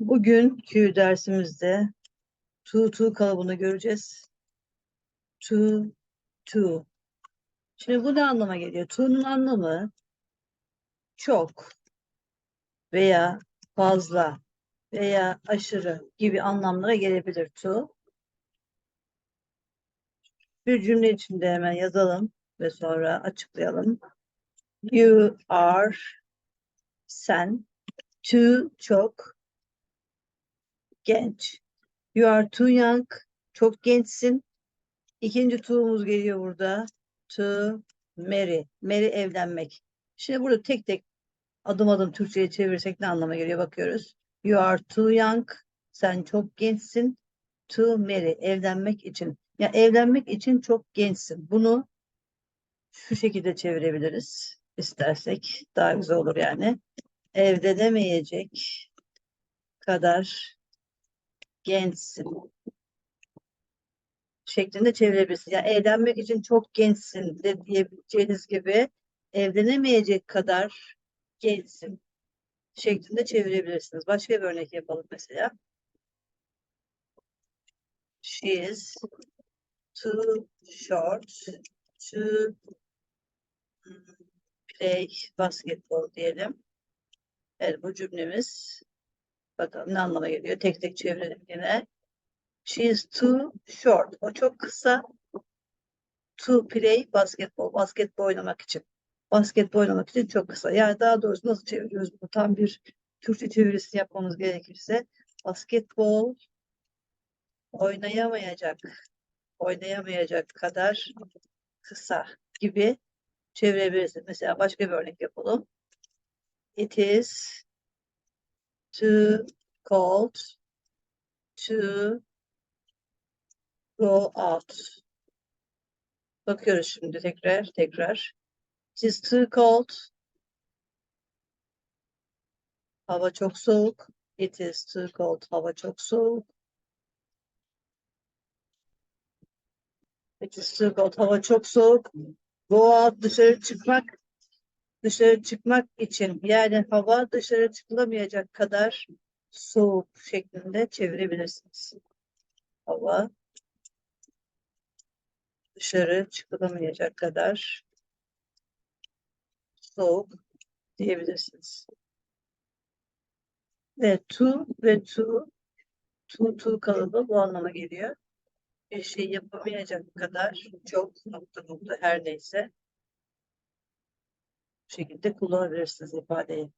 Bugünkü dersimizde to to kalıbını göreceğiz. To to. Şimdi bu ne anlama geliyor? To'nun anlamı çok veya fazla veya aşırı gibi anlamlara gelebilir to. Bir cümle içinde hemen yazalım ve sonra açıklayalım. You are sen too çok genç. You are too young. Çok gençsin. İkinci to'muz geliyor burada. To marry. Marry evlenmek. Şimdi burada tek tek adım adım Türkçe'ye çevirirsek ne anlama geliyor bakıyoruz. You are too young. Sen çok gençsin. To marry. Evlenmek için. Ya evlenmek için çok gençsin. Bunu şu şekilde çevirebiliriz. istersek daha güzel olur yani. Evlenemeyecek kadar gençsin şeklinde çevirebilirsin. Yani evlenmek için çok gençsin de diyebileceğiniz gibi evlenemeyecek kadar gençsin şeklinde çevirebilirsiniz. Başka bir örnek yapalım mesela. She is too short to play basketball diyelim. Evet bu cümlemiz bakalım ne anlama geliyor. Tek tek çevirelim yine. She is too short. O çok kısa. To play basketball. Basketbol oynamak için. Basketbol oynamak için çok kısa. Yani daha doğrusu nasıl çeviriyoruz bunu? Tam bir Türkçe çevirisi yapmamız gerekirse. Basketbol oynayamayacak. Oynayamayacak kadar kısa gibi çevirebiliriz. Mesela başka bir örnek yapalım. It is too cold to go out. Bakıyoruz şimdi tekrar tekrar. It is too cold. Hava çok soğuk. It is too cold. Hava çok soğuk. It is too cold. Hava çok soğuk. Go out dışarı çıkmak. Dışarı çıkmak için yani hava dışarı çıkılamayacak kadar soğuk şeklinde çevirebilirsiniz. Hava dışarı çıkılamayacak kadar soğuk diyebilirsiniz. Ve to ve to to to kalıbı bu anlama geliyor. Bir şey yapamayacak kadar çok nokta nokta her neyse şekilde kullanabilirsiniz ifadeyi.